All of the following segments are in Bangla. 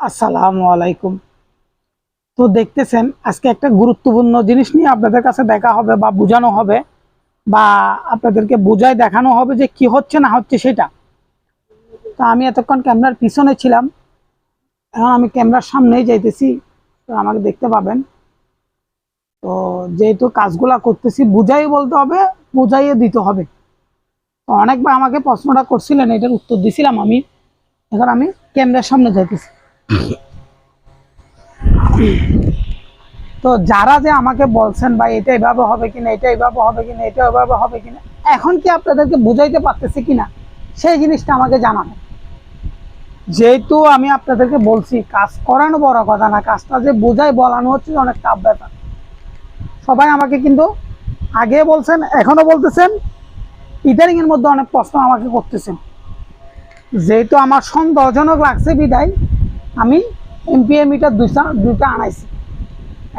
আসসালামু আলাইকুম। তো দেখতেছেন, আজকে একটা গুরুত্বপূর্ণ জিনিস নিয়ে আপনাদের কাছে দেখা হবে বা বোঝানো হবে বা আপনাদেরকে বোঝায় দেখানো হবে যে কি হচ্ছে না হচ্ছে সেটা। তো আমি এতক্ষণ ক্যামেরার পিছনে ছিলাম, এখন আমি ক্যামেরার সামনেই যাইতেছি, তো আমাকে দেখতে পাবেন। তো যেহেতু কাজগুলা করতেছি, বুঝাই বলতে হবে, বুঝাইয়ে দিতে হবে। অনেকবার আমাকে প্রশ্নটা করছিলেন, এটার উত্তর দিছিলাম আমি। এখন আমি ক্যামেরার সামনে যাইতেছি। তো যারা যে আমাকে বলছেন, ভাই, এটা এভাবে হবে কিনা, এটা এভাবে হবে কিনা, এটা এভাবে হবে কিনা? এখন কি আপনাদেরকে বুঝাইতে পারতেছি কিনা? সেই জিনিসটা আমাকে জানানো যেহেতু আমি আপনাদেরকে বলছি, কাজ করানো বড় কথা না, কাজটা যে বোঝাই বলানো হচ্ছে অনেক টাফ ব্যাপার। সবাই আমাকে কিন্তু আগে বলছেন, এখনও বলতেছেন ইদারিং এর মধ্যে অনেক প্রশ্ন আমাকে করতেছেন। যেহেতু আমার সন্দেহজনক লাগছে বিদায় আমি এমপিএ মিটার দুইটা দুইটা আনাইছি।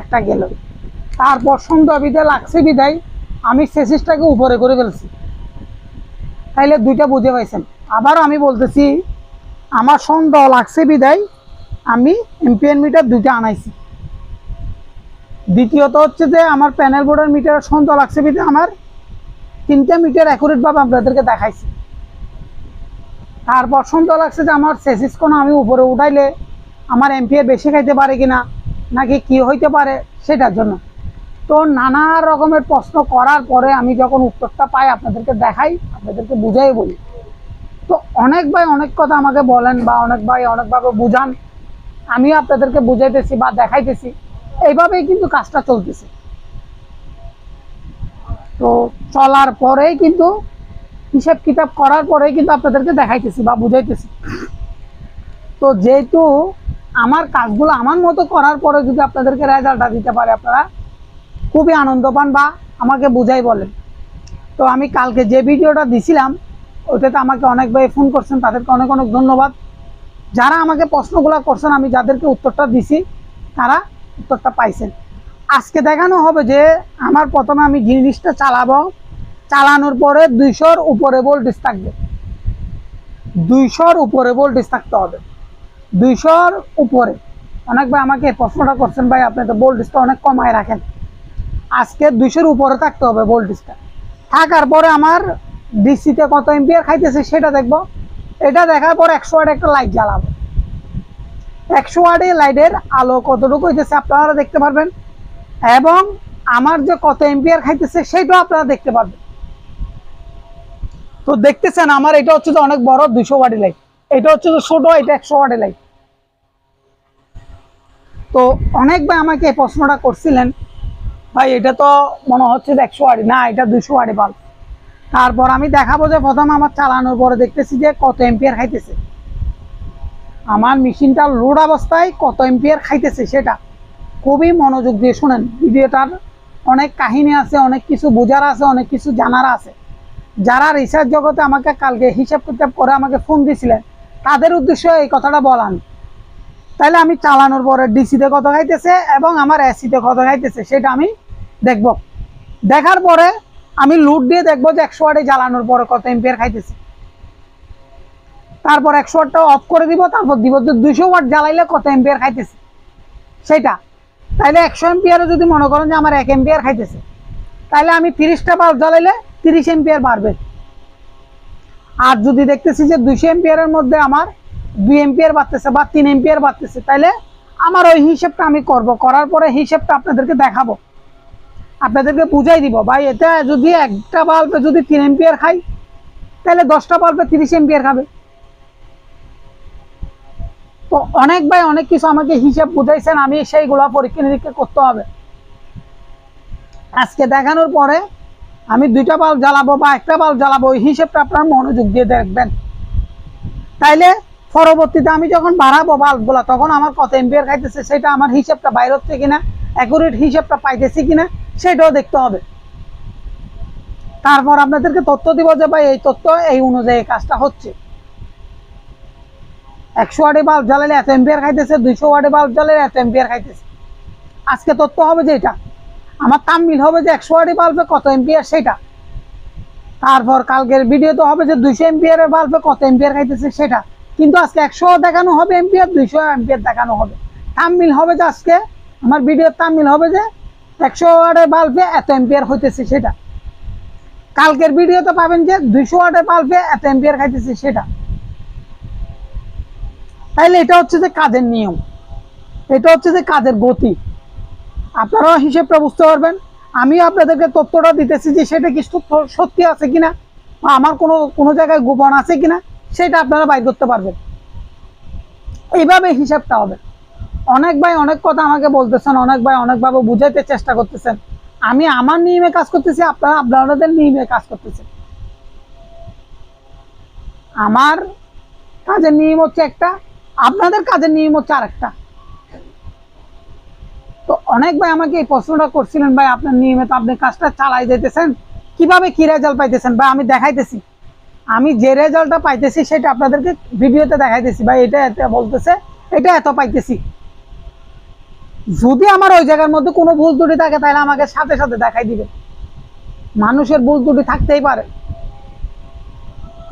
একটা গেল। তারপর সন্দেহ বিদায়, লাগছে বিদায়, আমি সেসিসটাকে উপরে করে ফেলছি। তাইলে দুইটা বুঝে পাইছেন। আবারও আমি বলতেছি, আমার সন্দেহ লাগছে বিদায়, আমি এমপিএন মিটার দুইটা আনাইছি। দ্বিতীয়ত হচ্ছে যে, আমার প্যানেল বোর্ডের মিটারের সন্দেহ লাগছে বিদায়, আমার তিনটা মিটার অ্যাকুরেটভাবে আপনাদেরকে দেখাইছি। তারপর সন্দেহ লাগছে যে, আমার সেসিস কোনো আমি উপরে উঠাইলে আমার এমপিএ বেশি খাইতে পারে কিনা, নাকি কি হইতে পারে, সেটার জন্য। তো নানা রকমের প্রশ্ন করার পরে আমি যখন উত্তরটা পাই, আপনাদেরকে দেখাই, আপনাদেরকে বুঝাই বলি। তো অনেক ভাই অনেক কথা আমাকে বলেন বা অনেক ভাই অনেকভাবে বুঝান। আমিও আপনাদেরকে বুঝাইতেছি বা দেখাইতেছি। এইভাবেই কিন্তু কাজটা চলতেছে। তো চলার পরেই কিন্তু হিসাব কিতাব করার পরেই কিন্তু আপনাদেরকে দেখাইতেছি বা বুঝাইতেছি। তো যেহেতু আমার কাজগুলো আমার মতো করার পরে যদি আপনাদেরকে রেজাল্টটা দিতে পারে আপনারা, খুবই আনন্দ পান বা আমাকে বুঝাই বলেন। তো আমি কালকে যে ভিডিওটা দিছিলাম, ওইটাতে আমাকে অনেক ভাই ফোন করছেন, তাদেরকে অনেক অনেক ধন্যবাদ। যারা আমাকে প্রশ্নগুলো করছেন, আমি যাদেরকে উত্তরটা দিছি, তারা উত্তরটা পাইছেন। আজকে দেখানো হবে যে আমার প্রথমে আমি জিনিসটা চালাবো। চালানোর পরে দুইশোর উপরে ভোল্টেজ থাকবে। দুইশোর উপরে ভোল্টেজ থাকতে হবে। দুইশোর উপরে। অনেক ভাই আমাকে প্রশ্নটা করছেন, ভাই আপনি তো ভোল্টেজটা অনেক কমায় রাখেন। আজকে দুইশোর উপরে থাকতে হবে ভোল্টেজটা থাকার পরে আমার ডিসিতে কত এম্পিয়ার খাইতেছে সেটা দেখব। এটা দেখার পর একশো ওয়াট একটা লাইট জ্বালাবো। একশো ওয়াটে লাইটের আলো কতটুকু হইতেছে আপনারা দেখতে পারবেন। এবং আমার যে কত এম্পিয়ার খাইতেছে সেটাও আপনারা দেখতে পারবেন। তো দেখতেছেন, আমার এটা হচ্ছে যে অনেক বড় দুইশো ওয়াটি লাইট এটা হচ্ছে যে ছোট, এটা একশো ওয়াটি লাইট তো অনেক ভাই আমাকে প্রশ্নটা করছিলেন, ভাই এটা তো মনে হচ্ছে যে একশো ওয়াটি, না, এটা দুশো ওয়াটি বাল্ব তারপর আমি দেখাবো যে প্রথম আমার চালানোর পরে দেখতেছি যে কত এম্পিয়ার খাইতেছে। আমার মেশিনটা লোড অবস্থায় কত এম্পিয়ার খাইতেছে সেটা। খুবই মনোযোগ দিয়ে শোনেন, ভিডিওটার অনেক কাহিনী আছে, অনেক কিছু বোঝার আছে, অনেক কিছু জানার আছে। যারা রিসার্চ জগতে আমাকে কালকে হিসাব কিতাব করে আমাকে ফোন দিয়েছিলেন তাদের উদ্দেশ্য এই কথাটা বলান। তাহলে আমি চালানোর পরে ডিসিতে কত খাইতেছে এবং আমার এসিতে কত খাইতেছে সেটা আমি দেখব। দেখার পরে আমি লুট দিয়ে দেখব যে একশো ওয়াটে জ্বালানোর পরে কত এম্পিয়ার খাইতেছে। তারপর একশো ওয়াটটা অফ করে দিব, তারপর দিব যে দুইশো ওয়াট জ্বালাইলে কত এম্পিয়ার খাইতেছে। সেটা। তাইলে একশো এম্পিয়ারে যদি মনে করেন যে আমার এক এম্পিয়ার খাইতেছে তাহলে আমি তিরিশটা বাল্ব জ্বালাইলে তিরিশ এম্পিয়ার বাড়বে। আর যদি দেখতেছি যে দুইশো এম্পিয়ারের মধ্যে আমার দুই এম্পিয়ার বাড়তেছে বা তিন এম্পিয়ার বাড়তেছে তাহলে আমার ওই হিসেবটা আমি করব। করার পরে হিসেবটা আপনাদেরকে দেখাবো। আপনাদেরকে বুঝাই দিব, ভাই, এটা যদি একটা বাল্বে যদি তিন এম্পিয়ার খাই তাহলে দশটা বাল্বে তিরিশ এম্পিয়ার খাবে। তো অনেক ভাই, অনেক কিছু আমাকে হিসাব বুঝাইছেন, আমি সেইগুলো পরীক্ষা নিরীক্ষা করতে হবে। আজকে দেখানোর পরে আমি দুইটা বাল্ব জ্বালাবো বা একটা বাল্ব জ্বালাবো, ওই হিসেবটা আপনার মনোযোগ দিয়ে দেখবেন। তাইলে পরবর্তীতে আমি যখন বাড়াবো বাল্বগুলো, তখন আমার কত এম্পিয়ার খাইতেছে সেটা আমার হিসেবটা বাইরে হচ্ছে কিনা অ্যাকুরেট হিসেবটা পাইতেছি কিনা, সেটাও দেখতে হবে। তারপর আপনাদেরকে তথ্য দিব যে ভাই, এই তথ্য এই অনুযায়ী কাজটা হচ্ছে। একশো ওয়াটে বাল্ব জ্বালালে এত এম্পিয়ার খাইতেছে, দুইশো ওয়াটে বাল্ব জ্বালালে এত এম্পিয়ার খাইতেছে। আজকে তথ্য হবে যে এটা। আমার তামিল হবে যে একশো ওয়াটে বাল্বে কত এম্পিয়ার সেটা। তারপর কালকের ভিডিও তো হবে যে দুইশো এম্পিয়ারের বাল্বে কত এম্পিয়ার খাইতেছে সেটা। কিন্তু আজকে একশো দেখানো হবে এম্পিয়ার, দুইশো এম্পিয়ার দেখানো হবে। তামিল হবে যে আজকে, আমার ভিডিওর তামিল হবে যে একশো ওয়াটের বাল্বে এত এম্পিয়ার হইতেছে সেটা। কালকের ভিডিওতে পাবেন যে দুইশো ওয়াটের বাল্বে এত এম্পিয়ার খাইতেছে সেটা। তাইলে এটা হচ্ছে যে কাজের নিয়ম। এটা হচ্ছে যে কাজের গতি। আপনারাও হিসেবটা বুঝতে পারবেন। আমিও আপনাদেরকে তথ্যটা দিতেছি যে সেটা কি সত্যি আছে কিনা বা আমার কোনো কোনো জায়গায় গোপন আছে কিনা, সেটা আপনারা বাইর করতে পারবেন। এইভাবে হিসাবটা হবে। অনেক ভাই অনেক কথা আমাকে বলতেছেন, অনেক ভাই অনেকভাবে বুঝাইতে চেষ্টা করতেছেন। আমি আমার নিয়মে কাজ করতেছি, আপনারা আপনাদের নিয়মে কাজ করতেছেন। আমার কাজের নিয়ম হচ্ছে একটা, আপনাদের কাজের নিয়ম হচ্ছে আরেকটা। অনেক ভাই আমাকে এই প্রশ্নটা করছিলেন, ভাই আপনার নিয়মিত আপনি কাজটা চালাই যেতেছেন, কীভাবে কি রেজাল্ট পাইতেছেন? ভাই আমি দেখাইতেছি। আমি যে রেজাল্টটা পাইতেছি সেটা আপনাদেরকে ভিডিওতে দেখাইতেছি। ভাই এটা এত বলতেছে, এটা এত পাইতেছি। যদি আমার ওই জায়গার মধ্যে কোনো ভুল ত্রুটি থাকে, তাহলে আমাকে সাথে সাথে দেখাই দিবে। মানুষের ভুল ত্রুটি থাকতেই পারে।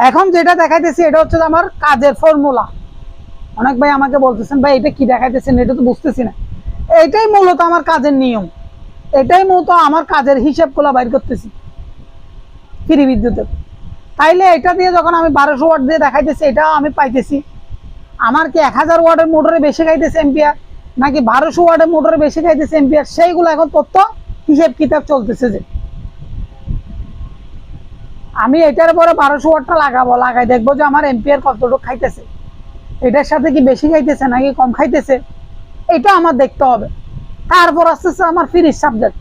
এখন যেটা দেখাইতেছি, এটা হচ্ছে আমার কাজের ফর্মুলা অনেক ভাই আমাকে বলতেছেন, ভাই এটা কি দেখাইতেছেন? এটা তো বুঝতেছি না। এটাই মূলত আমার কাজের নিয়ম। এটাই মূলত আমার কাজের হিসাবগুলো বাইর করতেছি। ফ্রি বিদ্যুতের। তাইলে এটা দিয়ে যখন আমি বারোশো ওয়াট দিয়ে দেখাইতেছি, এটাও আমি পাইতেছি। আমার কি এক হাজার ওয়াটের মোটরে বেশি খাইতেছে এম্পিয়ার? নাকি বারোশো ওয়াটের মোটরে বেশি খাইতেছে এম্পিয়ার? সেইগুলো এখন তথ্য হিসেব কিতাব চলতেছে যে। আমি এটার পরে বারোশো ওয়াটটা লাগাবো, লাগাই দেখব যে আমার এম্পিয়ার কতটুকু খাইতেছে। এটার সাথে কি বেশি খাইতেছে নাকি কম খাইতেছে? এটা আমার দেখতে হবে। তারপর আস্তে আমার ফিরিস সাবজেক্ট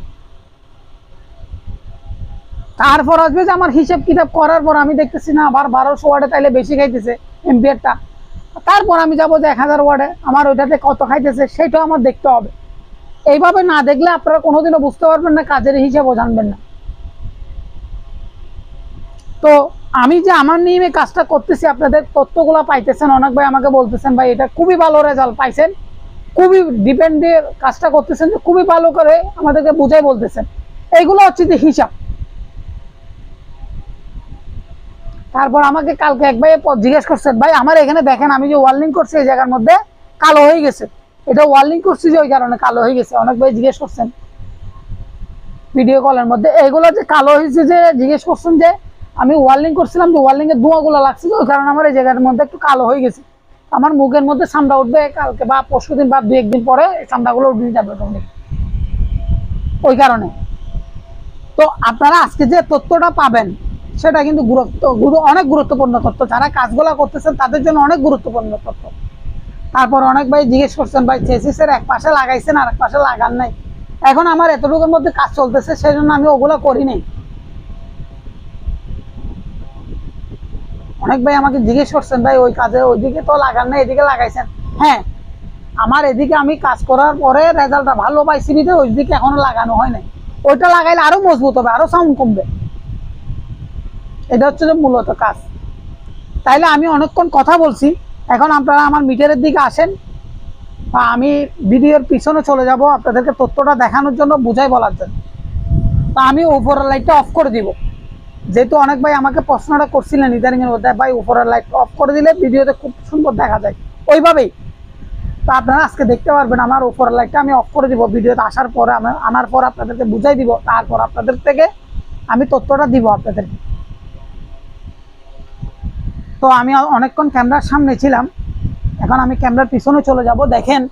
তারপর আসবে যে আমার হিসাব কিতাব করার পর আমি দেখতেছি না, আবার বারোশো ওয়ার্ডে তাইলে বেশি খাইতেছে এম্পিয়ারটা তারপর আমি যাব যে এক হাজার ওয়ার্ডে, আমার ওইটাতে কত খাইতেছে সেটাও আমার দেখতে হবে। এইভাবে না দেখলে আপনারা কোনোদিনও বুঝতে পারবেন না, কাজের হিসাবও জানবেন না। তো আমি যে আমার নিয়মে কাজটা করতেছি, আপনাদের তথ্যগুলো পাইতেছেন, অনেক ভাই আমাকে বলতেছেন, ভাই এটা খুবই ভালো রেজাল্ট পাইছেন। খুবই ডিপেন্ডে কাজটা করতেছেন যে খুবই ভালো করে আমাদেরকে বুঝাই বলতেছেন। এইগুলো হচ্ছে যে হিসাব। তারপর আমাকে কালকে এক ভাই জিজ্ঞেস করছেন, ভাই, আমার এখানে দেখেন, আমি যে ওয়ার্লিং করছি এই জায়গার মধ্যে কালো হয়ে গেছে। এটা ওয়ার্লিং করছি যে ওই কারণে কালো হয়ে গেছে। অনেক ভাই জিজ্ঞেস করছেন ভিডিও কলের মধ্যে। এগুলো যে কালো হয়েছে যে জিজ্ঞেস করছেন যে, আমি ওয়ার্লিং করছিলাম যে ওয়ার্লিং এর ধোঁয়াগুলো লাগছিল, ওই কারণে আমার এই জায়গার মধ্যে একটু কালো হয়ে গেছে। আমার মুখের মধ্যে চামড়া উঠবে, কালকে বা পরশু দিন বা দু একদিন পরে চামড়াগুলো উঠে যাবে ওই কারণে। তো আপনারা আজকে যে তথ্যটা পাবেন, সেটা কিন্তু গুরুত্ব, গুরু অনেক গুরুত্বপূর্ণ তথ্য। যারা কাজগুলো করতেছেন, তাদের জন্য অনেক গুরুত্বপূর্ণ তথ্য। তারপর অনেক ভাই জিজ্ঞেস করছেন, ভাই চেসিসের এক পাশে লাগাইছেন আর এক পাশে লাগান নাই। এখন আমার এতটুকুর মধ্যে কাজ চলতেছে সেই জন্য আমি ওগুলো করি নাই অনেক ভাই আমাকে জিজ্ঞেস করছেন, ভাই, ওই কাজে ওইদিকে তো লাগান না এদিকে লাগাইছেন? হ্যাঁ আমার এদিকে আমি কাজ করার পরে রেজাল্টটা ভালো পাইছি বিধে ওইদিকে এখনও লাগানো হয় নাই। ওইটা লাগাইলে আরও মজবুত হবে, আরও সাউন্ড কমবে। এটা হচ্ছে যে মূলত কাজ। তাইলে আমি অনেকক্ষণ কথা বলছি, এখন আপনারা আমার মিটারের দিকে আসেন, বা আমি ভিডিওর পিছনে চলে যাব, আপনাদেরকে তথ্যটা দেখানোর জন্য বুঝাই বলার জন্য। তা আমি উপরের লাইটটা অফ করে দিব। যেহেতু অনেক ভাই আমাকে প্রশ্নটা করছিলেন ইদানিং এর মধ্যে, ভাই উপরের লাইট অফ করে দিলে ভিডিওতে খুব সুন্দর দেখা যায়। ওইভাবেই। তো আপনারা আজকে দেখতে পারবেন আমার উপরের লাইটটা আমি অফ করে দিব, ভিডিওতে আসার পরে আনার পর আপনাদেরকে বুঝাই দিব, তারপর আপনাদের থেকে আমি তথ্যটা দিব আপনাদেরকে। তো আমি অনেকক্ষণ ক্যামেরার সামনে ছিলাম, এখন আমি ক্যামেরার পিছনে চলে যাব। দেখেন,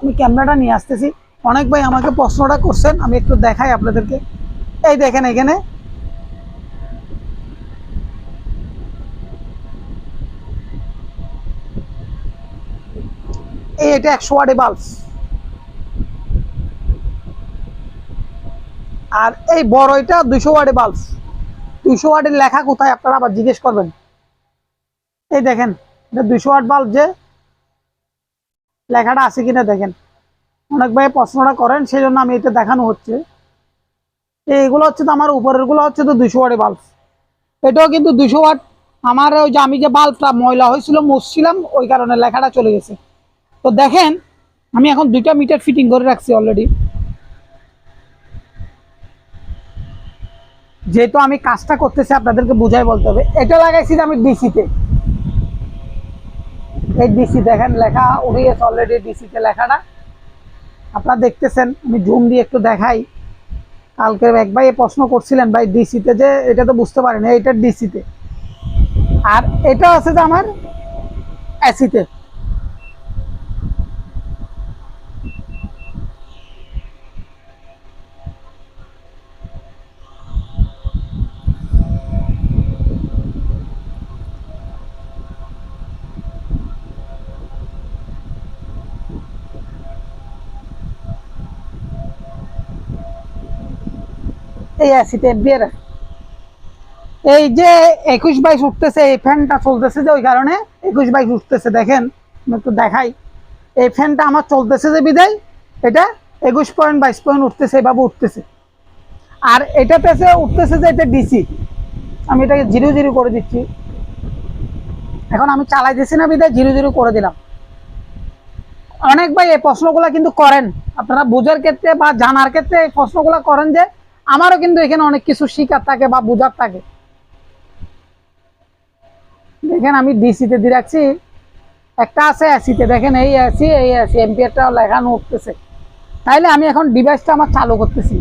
আমি ক্যামেরাটা নিয়ে আসতেছি। অনেক ভাই আমাকে প্রশ্নটা করছেন, আমি একটু দেখাই আপনাদেরকে। এই দেখেন এখানে এটা একশো ওয়াটে আর এই বড় এটা ওয়াটে ওয়াটের লেখা কোথায়? আপনারা আবার জিজ্ঞেস করবেন। এই দেখেন, এটা ওয়াট বাল্ব যে লেখাটা আছে কিনা দেখেন। অনেক ভাই প্রশ্নটা করেন সেই জন্য আমি এটা দেখানো হচ্ছে। এইগুলো হচ্ছে তো আমার উপরেরগুলো হচ্ছে তো দুইশো ওয়াটে বাল্ব এটাও কিন্তু দুইশো ওয়াট। আমার ওই যে আমি যে বাল্বটা ময়লা হয়েছিল, মুছছিলাম, ওই কারণে লেখাটা চলে গেছে। তো দেখেন, আমি এখন দুইটা মিটার ফিটিং করে রাখছি অলরেডি যেহেতু আমি কাজটা করতেছি, আপনাদেরকে বুঝাই বলতে হবে। এটা লাগাইছি আমি ডিসিতে এই ডিসি দেখেন, লেখা উঠে গেছে অলরেডি ডিসিতে লেখাটা। আপনারা দেখতেছেন, আমি জুম দিয়ে একটু দেখাই। কালকে এক ভাই প্রশ্ন করছিলেন, ভাই ডিসিতে যে, এটা তো বুঝতে পারেন এটা ডিসিতে আর এটা আছে যে আমার এসিতে এই এসিতে এফবিআর এই যে একুশ বাইশ উঠতেছে, এই ফ্যানটা চলতেছে যে ওই কারণে একুশ বাইশ উঠতেছে, দেখেন একটু দেখাই। এই ফ্যানটা আমার চলতেছে যে বিদায়, এটা একুশ পয়েন্ট, বাইশ পয়েন্ট উঠতেছে, এভাবে উঠতেছে। আর এটাতে উঠতেছে যে এটা ডিসি। আমি এটাকে জিরো জিরো করে দিচ্ছি। এখন আমি চালাই দিচ্ছি না বিদায়, জিরো জিরো করে দিলাম। অনেক ভাই এই প্রশ্নগুলো কিন্তু করেন। আপনারা বোঝার ক্ষেত্রে বা জানার ক্ষেত্রে এই প্রশ্নগুলো করেন যে আমারও কিন্তু এখানে অনেক কিছু শিকার থাকে বা বোঝার থাকে। দেখেন আমি ডিসিতে দিয়ে রাখছি। একটা আছে এসিতে দেখেন এই এসি এই এসি এমপিআরটা লেখানো উঠতেছে। তাইলে আমি এখন ডিভাইসটা আমার চালু করতেছি।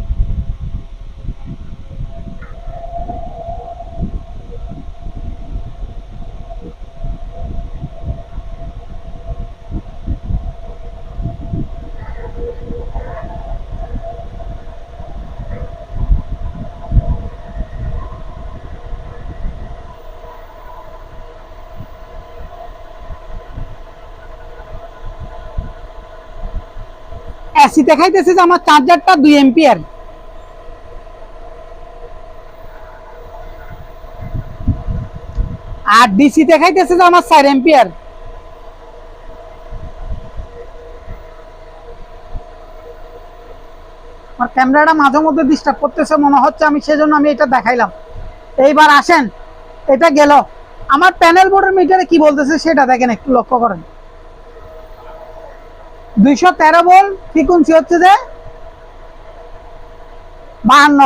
এসি দেখাইতেছে যে আমার চার্জারটা দুই এম্পিয়ার আর ডিসি দেখাইতেছে যে আমার চার এম্পিয়ার আমার ক্যামেরাটা মাঝে মধ্যে ডিস্টার্ব করতেছে, মনে হচ্ছে আমি সেজন্য আমি এটা দেখাইলাম। এইবার আসেন, এটা গেল। আমার প্যানেল বোর্ডের মিটারে কি বলতেছে সেটা দেখেন, একটু লক্ষ্য করেন। দুইশো তেরো বল ফ্রিকুয়েন্সি হচ্ছে যে? বাহান্ন।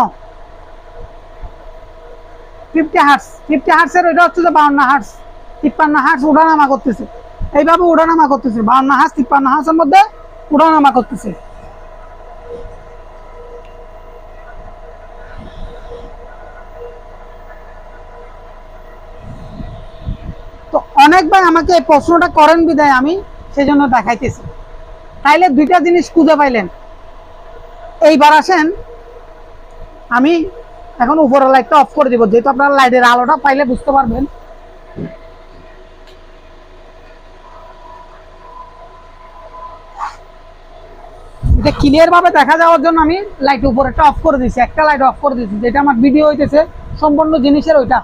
ফিফটি হার্স ফিফটি হার্সের ওইটা হচ্ছে যে বাহান্ন হার্স তিপ্পান্ন হার্স উঠানামা করতেছে। এইভাবে উঠানামা করতেছে। বাহান্ন হার্স তিপ্পান্ন হার্সের মধ্যে উঠানামা করতেছে। তো অনেক ভাই আমাকে প্রশ্নটা করেন বিদায় আমি সেই জন্য দেখাইতেছি। তাইলে দুইটা জিনিস খুঁজে পাইলেন। এইবার আসেন, আমি এখন উপরের লাইটটা অফ করে দিব, যেহেতু আপনারা লাইটের আলোটা পাইলে বুঝতে পারবেন। ক্লিয়ার ভাবে দেখা যাওয়ার জন্য আমি লাইট উপরেরটা অফ করে দিয়েছি, একটা লাইট অফ করে দিয়েছি, যেটা আমার ভিডিও হইতেছে, সম্পূর্ণ জিনিসের ওইটা।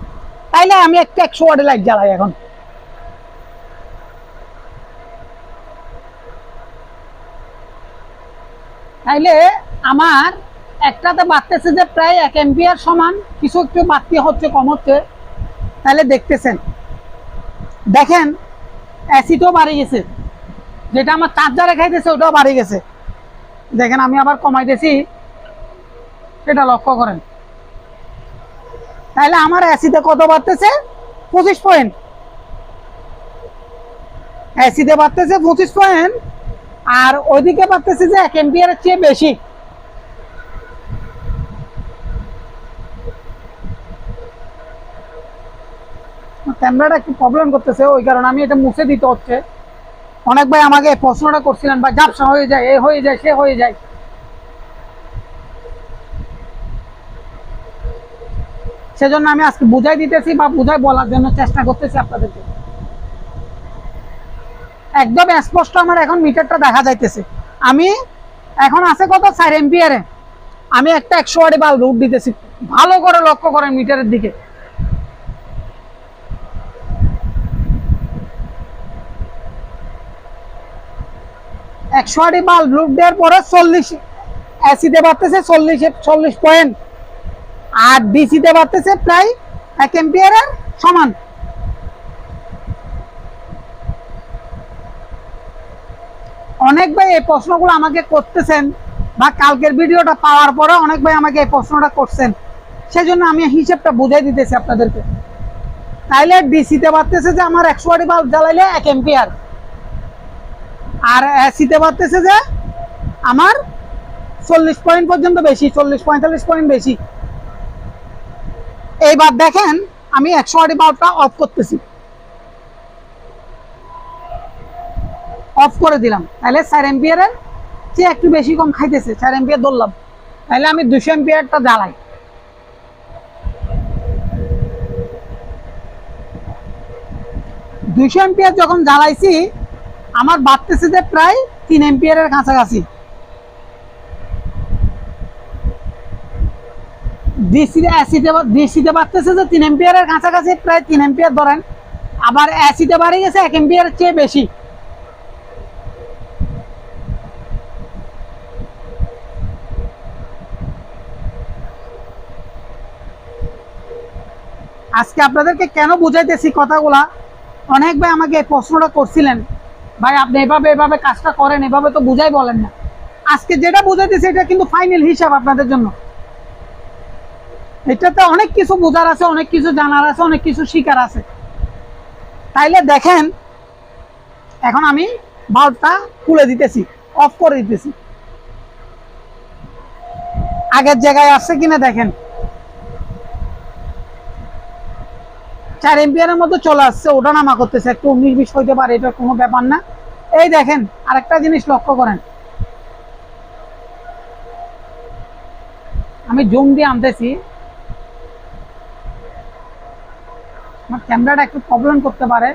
তাইলে আমি একটা একশো লাইট জ্বালাই এখন। তাইলে আমার একটাতে বাড়তেছে যে প্রায় এক এম্পিয়ার সমান, কিছু একটু বাড়তি হচ্ছে, কম হচ্ছে। তাহলে দেখতেছেন। দেখেন অ্যাসিডও বাড়ি গেছে। যেটা আমার চার্জারে খাইতেছে, ওটাও বাড়ি গেছে। দেখেন, আমি আবার কমাইতেছি। সেটা লক্ষ্য করেন। তাহলে আমার অ্যাসিডে কত বাড়তেছে? পঁচিশ পয়েন্ট অ্যাসিডে বাড়তেছে পঁচিশ পয়েন্ট আর ওইদিকে পারতেছে যে এক এম্পিয়ারের চেয়ে বেশি। ক্যামেরাটা একটু প্রবলেম করতেছে, ওই কারণে আমি এটা মুছে দিতে হচ্ছে। অনেক ভাই আমাকে প্রশ্নটা করছিলেন বা ঝাপসা হয়ে যায়, এ হয়ে যায়, সে হয়ে যায়। সেজন্য আমি আজকে বুঝাই দিতেছি বা বুঝাই বলার জন্য চেষ্টা করতেছি আপনাদেরকে। একদম স্পষ্ট আমার এখন মিটারটা দেখা যাইতেছে। আমি এখন আছে কত? চার এম্পিয়ারে আমি একটা একশো ওয়াটে বাল্ব রুট দিতেছি। ভালো করে লক্ষ্য করেন মিটারের দিকে। একশো ওয়াটে বাল্ব দেওয়ার পরে চল্লিশ অ্যাসিডে বাড়তেছে, চল্লিশ চল্লিশ পয়েন্ট আর ডিসিতে বাড়তেছে প্রায় এক এম্পিয়ারের সমান। অনেক ভাই এই প্রশ্নগুলো আমাকে করতেছেন বা কালকের ভিডিওটা পাওয়ার পরে অনেক ভাই আমাকে এই প্রশ্নটা করছেন। সেজন্য আমি হিসেবটা বুঝাই দিতেছি আপনাদেরকে। তাইলে ডিসিতে বাড়তেছে যে আমার একশো আটি বাল্ব জ্বালাইলে এক এম্পিয়ার আর এসিতে বাড়তেছে যে আমার চল্লিশ পয়েন্ট পর্যন্ত বেশি, চল্লিশ পঁয়তাল্লিশ পয়েন্ট বেশি। এইবার দেখেন আমি একশো আটি বাল্বটা অফ করতেছি। অফ করে দিলাম। তাহলে চার এম্পিয়ারের চেয়ে একটু বেশি কম খাইতেছে, চার এম্পিয়ার ধরলাম। তাহলে আমি দুশো এম্পিয়ারটা জ্বালাই। দুইশো এম্পিয়ার যখন জ্বালাইছি, আমার বাড়তেছে যে প্রায় তিন এম্পিয়ারের কাছাকাছি। ডিসিতে অ্যাসিতে ডিসিতে বাড়তেছে যে তিন এম্পিয়ারের কাছাকাছি, প্রায় তিন এম্পিয়ার ধরেন। আবার অ্যাসিতে বাড়ে গেছে এক এম্পিয়ারের চেয়ে বেশি। আজকে আপনাদেরকে কেন বুঝাইতেছি কথাগুলা? অনেক ভাই আমাকে এই প্রশ্নটা করছিলেন। ভাই, আপনি এভাবে এভাবে কাজটা করেন, এভাবে তো বুঝাই বলেন না। আজকে যেটা বুঝাইতেছি, এটা কিন্তু ফাইনাল হিসাব আপনাদের জন্য। এটাতে অনেক কিছু বোঝার আছে, অনেক কিছু জানার আছে, অনেক কিছু শিকার আছে। তাইলে দেখেন, এখন আমি বাল্বটা খুলে দিতেছি, অফ করে দিতেছি। আগের জায়গায় আসছে কিনা দেখেন। চার এম্পিয়ারের মধ্যে চলে আসছে ওটা নামা করতেছে, একটু উনিশ বিশ হইতে পারে, এটা কোনো ব্যাপার না। এই দেখেন, আরেকটা জিনিস লক্ষ্য করেন। আমি জুম দিয়ে আনতেছি। আমার ক্যামেরাটা একটু প্রবলেম করতে পারে।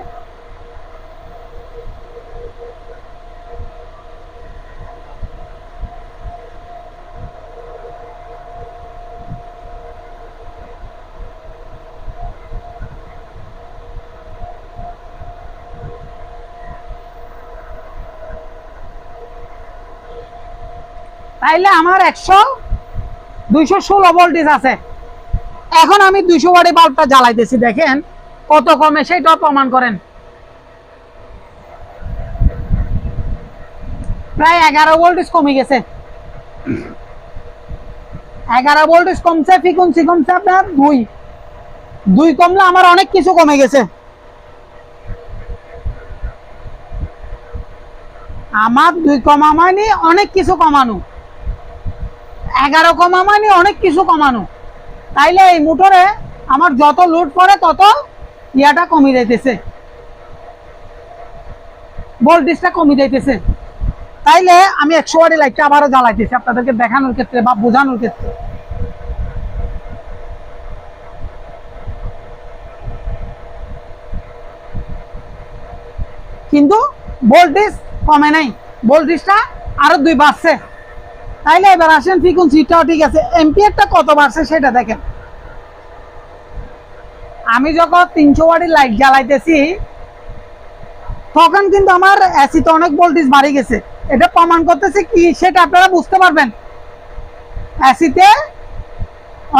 তাইলে আমার একশো দুইশো ষোলো ভোল্টেজ আছে। এখন আমি দুইশো ওয়াটি বাল্বটা জ্বালাইতেছি, দেখেন কত কমে সেটাও প্রমাণ করেন। প্রায় এগারো ভোল্টেজ কমে গেছে। এগারো ভোল্টেজ কমছে ফ্রিকুয়েন্সি কমছে আপনার দুই। দুই কমলে আমার অনেক কিছু কমে গেছে। আমার দুই কমা মানে অনেক কিছু কমানো। এগারো কমা মানে অনেক কিছু কমানো। তাইলে এই মোটরে আমার যত লোড পড়ে, তত ইয়াটা কমে যাইতেছে। ভোল্টেজটা কমে যাইতেছে। তাইলে আমি একশো ওয়াটি লাইটটা আবারও জ্বালাইতেছি আপনাদেরকে দেখানোর ক্ষেত্রে বা বোঝানোর ক্ষেত্রে। কিন্তু ভোল্টেজ কমে নাই। ভোল্টেজটা আরও দুই বাড়ছে। তাইলে এবার আসেন ফ্রিকুয়েন্সিটাও ঠিক আছে। এম্পিয়ারটা কত বাড়ছে সেটা দেখেন। আমি যখন তিনশো ওয়াটের লাইট জ্বালাইতেছি, তখন কিন্তু আমার এসিতে অনেক ভোল্টেজ বাড়ি গেছে। এটা প্রমাণ করতেছে কি সেটা আপনারা বুঝতে পারবেন। এসিতে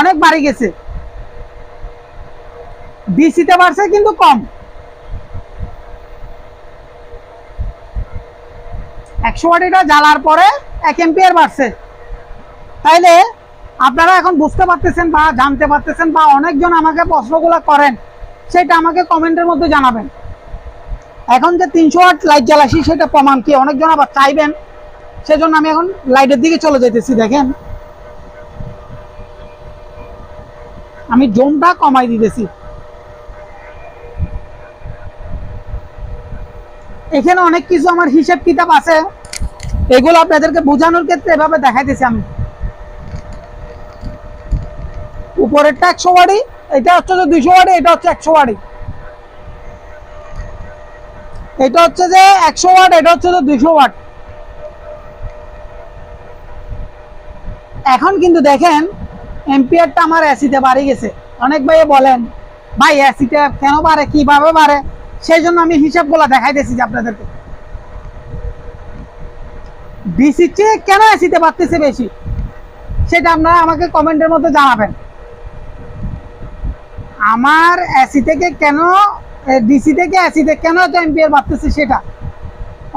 অনেক বাড়ি গেছে। ডিসিতে বাড়ছে কিন্তু কম। একশো ওয়াটিটা জ্বালার পরে এক এম্পিয়ার বাড়ছে। তাইলে আপনারা এখন বুঝতে পারতেছেন বা জানতে পারতেছেন বা অনেকজন আমাকে প্রশ্নগুলো করেন, সেটা আমাকে কমেন্টের মধ্যে জানাবেন। এখন যে তিনশো আট লাইট জ্বালাসি, সেটা প্রমাণ কি? অনেকজন আবার চাইবেন, সেজন্য আমি এখন লাইটের দিকে চলে যেতেছি দেখেন। আমি জোনটা কমাই দিতেছি। এখানে অনেক কিছু আমার হিসেব কিতাব আছে। এগুলো আপনাদেরকে বোঝানোর ক্ষেত্রে এভাবে দেখাইতেছি আমি। উপরেরটা একশো ওয়াটি এটা হচ্ছে যে দুইশো ওয়াটি এটা হচ্ছে একশো ওয়াটি এটা হচ্ছে যে একশো ওয়াট, এটা হচ্ছে যে দুইশো ওয়াট। এখন কিন্তু দেখেন, এম্পিয়ারটা আমার এসিতে বাড়ি গেছে। অনেক ভাই বলেন, ভাই এসিতে কেন বাড়ে? কীভাবে বাড়ে? সেই জন্য আমি হিসাবগুলো দেখাইতেছি যে আপনাদেরকে। ডিসির চেয়ে কেন এসিতে বাড়তেছে বেশি? সেটা আপনারা আমাকে কমেন্টের মধ্যে জানাবেন। আমার এসি থেকে কেন ডিসি থেকে এসিতে কেন এত এম্পিয়ার বাড়তেছে সেটা?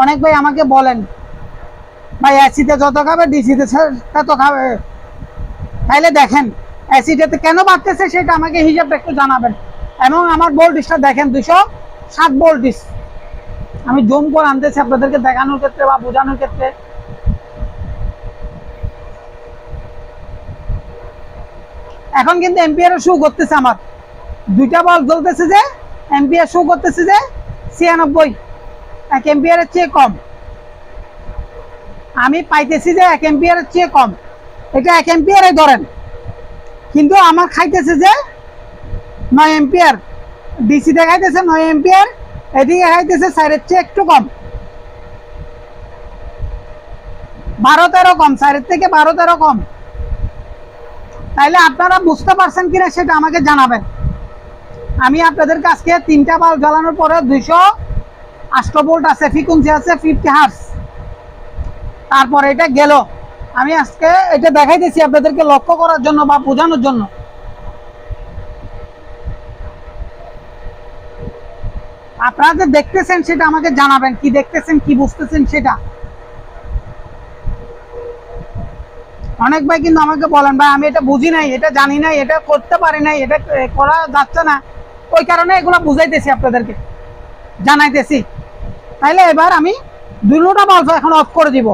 অনেক ভাই আমাকে বলেন, ভাই, এসিতে যত খাবে, ডিসিতে তত খাবে। তাইলে দেখেন অ্যাসিডেতে কেন বাড়তেছে সেটা আমাকে হিসাবটা একটু জানাবেন। এবং আমার ভোল্টেজটা দেখেন দুশো সাত ভোল্টেজ আমি জুম করে আনতেছি আপনাদেরকে দেখানোর ক্ষেত্রে বা বোঝানোর ক্ষেত্রে। এখন কিন্তু এম্পিয়ার শু করতেছে আমার। দুইটা বল জ্বলতেছে যে এম্পিয়ার শু করতেছে যে, ছিয়ানব্বই। এক এম্পিয়ারের চেয়ে কম। আমি পাইতেছি যে এক এম্পিয়ারের চেয়ে কম। এটা এক এম্পিয়ারে ধরেন। কিন্তু আমার খাইতেছে যে, নয় এম্পিয়ার ডিসি দেখাইতেছে নয় এম্পিয়ার এদিকে খাইতেছে সাইডের চেয়ে একটু কম। বারো তেরো কম সাইডের থেকে বারো তেরো কম। তাইলে আপনারা বুঝতে পারছেন কিনা সেটা আমাকে জানাবেন। আমি আপনাদের কাছকে তিনটা বাল জ্বালানোর পরে দুইশো আষ্টভোল্ট আছে, ফ্রিকুয়েন্সি আছে ফিফটি হার্স তারপর এটা গেল। আমি আজকে এটা দেখাই দেখাইতেছি আপনাদেরকে লক্ষ্য করার জন্য বা বোঝানোর জন্য। আপনারা যে দেখতেছেন সেটা আমাকে জানাবেন, কি দেখতেছেন, কি বুঝতেছেন সেটা। অনেক ভাই কিন্তু আমাকে বলেন, ভাই, আমি এটা বুঝি নাই, এটা জানি নাই, এটা করতে পারি নাই, এটা করা যাচ্ছে না। ওই কারণে এগুলো বুঝাইতেছি আপনাদেরকে, জানাইতেছি। তাইলে এবার আমি দুটোটা বাল্ব এখন অফ করে দিব,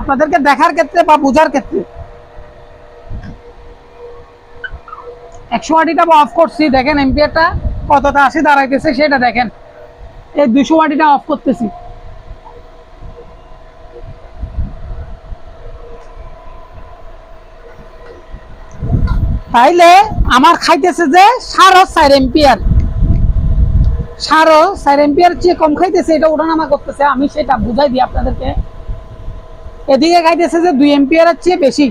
আপনাদেরকে দেখার ক্ষেত্রে বা বোঝার ক্ষেত্রে। একশো আটিটা অফ করছি, দেখেন এমপিআরটা কতটা আসে দাঁড়াইতেছে, সেটা দেখেন। এই দুশো আটিটা অফ করতেছি। তাইলে আমার খাইতেছে যে সাড়ে চার এম্পিয়ার। সাড়ে চার এম্পিয়ার চেয়ে কম খাইতেছে, এটা ওঠানামা করতেছে, আমি সেটা বুঝাই দিই আপনাদেরকে। এদিকে খাইতেছে যে দুই এম্পিয়ারের চেয়ে বেশি।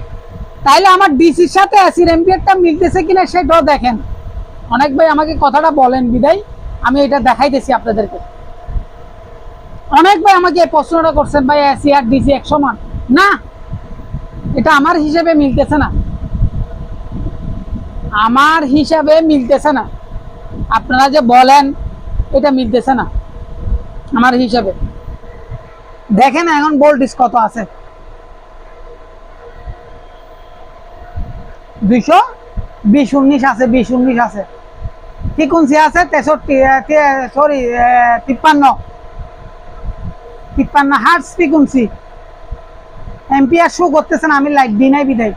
তাইলে আমার ডিসির সাথে অ্যাসির এম্পিয়ারটা মিলতেছে কিনা সেটাও দেখেন। অনেক ভাই আমাকে কথাটা বলেন বিদায়, আমি এটা দেখাইতেছি আপনাদেরকে। অনেক ভাই আমাকে প্রশ্নটা করছেন, ভাই অ্যাসি আর ডিসি এক সমান না, এটা আমার হিসেবে মিলতেছে না। আমার হিসাবে মিলতেছে না। আপনারা যে বলেন, এটা মিলতেছে না। আমার হিসাবে। দেখেন এখন ভোল্টেজ কত আছে। দুইশো বিশ উনিশ আছে, বিশ উনিশ আছে। ফ্রিকুয়েন্সি আছে? তেষট্টি সরি তিপ্পান্ন। তিপ্পান্ন হার্টস ফ্রিকুয়েন্সি এম্পিয়ার শো করতেছে না আমি লাইট দিই নাই বিদায়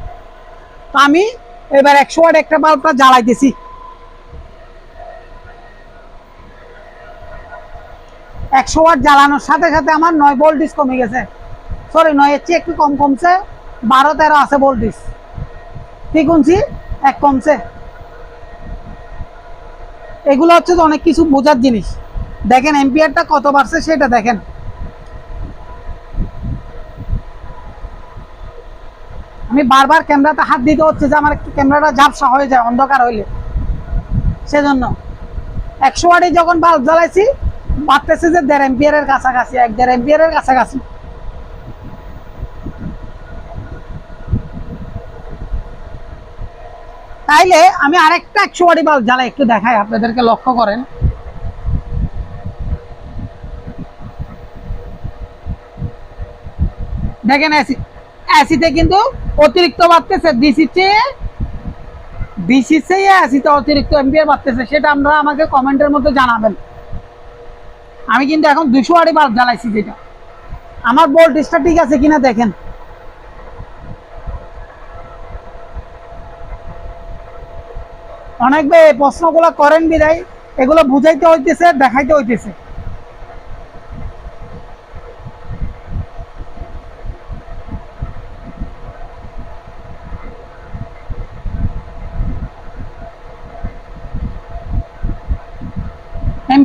তো আমি এবার একশো ওয়াট একটা বাল্বটা জ্বালাই জ্বালাইতেছি একশো ওয়াট জ্বালানোর সাথে সাথে আমার নয় ভোল্টেজ কমে গেছে। সরি নয় এর চেয়ে একটু কম কমছে, বারো তেরো আছে ভোল্টেজ ফ্রিকুয়েন্সি এক কমছে। এগুলো হচ্ছে অনেক কিছু বোঝার জিনিস। দেখেন এম্পিয়ারটা কত বাড়ছে সেটা দেখেন। আমি বারবার ক্যামেরাতে হাত দিতে হচ্ছে যে আমার একটু ক্যামেরাটা ঝাপসা হয়ে যায়, অন্ধকার হইলে। সেজন্য একশো ওয়াটে যখন বাল্ব জ্বালাইছি, বাড়তেছে যে দেড় এম্পিয়ারের কাছাকাছি, এক দেড় এম্পিয়ারের কাছাকাছি। তাইলে আমি আরেকটা একশো ওয়াটি বাল্ব জ্বালাই, একটু দেখাই, আপনাদেরকে লক্ষ্য করেন। দেখেন এসিতে কিন্তু অতিরিক্ত বাড়তেছে। ডিসির চেয়ে ডিসির চেয়ে এসিতে অতিরিক্ত এম্পিয়ার বাড়তেছে। সেটা আমরা আমাকে কমেন্টের মধ্যে জানাবেন। আমি কিন্তু এখন দুশো আড়ি বাল্ব জ্বালাইছি যেটা। আমার ভোল্টেজটা ঠিক আছে কিনা দেখেন। অনেক প্রশ্নগুলো করেন বিদায়। এগুলো বুঝাইতে হইতেছে, দেখাইতে হইতেছে।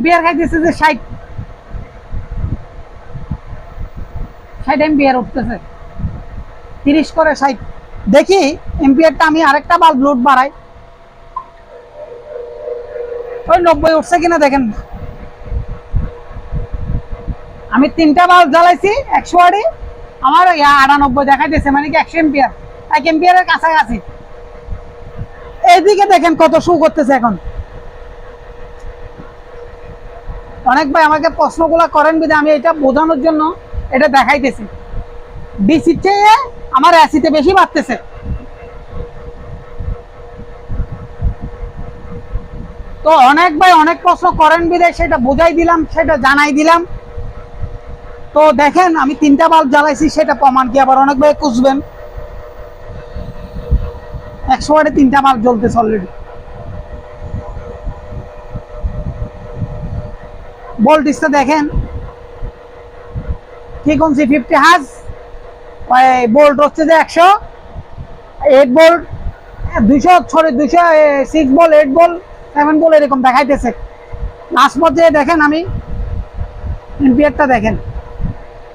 এম্পিয়ার খাইতেছে যে ষাট। ষাট এম্পিয়ার উঠতেছে। তিরিশ করে ষাট। দেখি এম্পিয়ারটা আমি আরেকটা বাল্ব লোড বাড়াই। ওই নব্বই উঠছে কিনা দেখেন। আমি তিনটা বাল্ব জ্বালাইছি, একশো আড়ি। আমার আটানব্বই দেখাইতেছে মানে কি একশো এম্পিয়ার এক এম্পিয়ারের কাছাকাছি। এইদিকে দেখেন কত শু করতেছে এখন। অনেক ভাই আমাকে প্রশ্নগুলো করেন বিধে আমি এটা বোঝানোর জন্য এটা দেখাইতেছি। ডিসির চেয়ে আমার অ্যাসিতে বেশি বাড়তেছে। তো অনেক ভাই অনেক প্রশ্ন করেন বিধে সেটা বোঝাই দিলাম, সেটা জানাই দিলাম। তো দেখেন, আমি তিনটা বাল্ব জ্বালাইছি, সেটা প্রমাণ কি? আবার অনেক ভাই খুঁজবেন। একশো ওয়াটে তিনটা বাল্ব জ্বলতেছে অলরেডি ভোল্টেজটা দেখেন। ফ্রিকোয়েন্সি ফিফটি হাজ? বোল্ট হচ্ছে যে একশো এইট বোল্ট দুইশো সরি দুইশো six ball eight ball seven ball এরকম দেখাইতেছে। লাস্ট পর্যায়ে দেখেন আমি এম্পিয়ারটা দেখেন।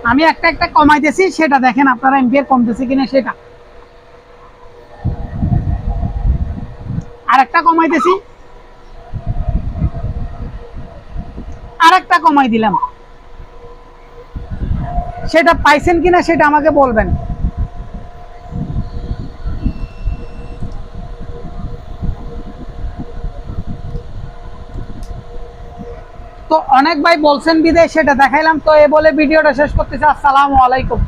আমি একটা একটা কমাইতেছি, সেটা দেখেন আপনারা এম্পিয়ার কমতেছে কিনা সেটা। আর একটা কমাইতেছি। আর একটা কমাই দিলাম। সেটা পাইছেন কিনা সেটা আমাকে বলবেন। তো অনেক ভাই বলছেন বিদেশ, সেটা দেখাইলাম। তো এ বলে ভিডিওটা শেষ করতেছি। আসসালামু আলাইকুম।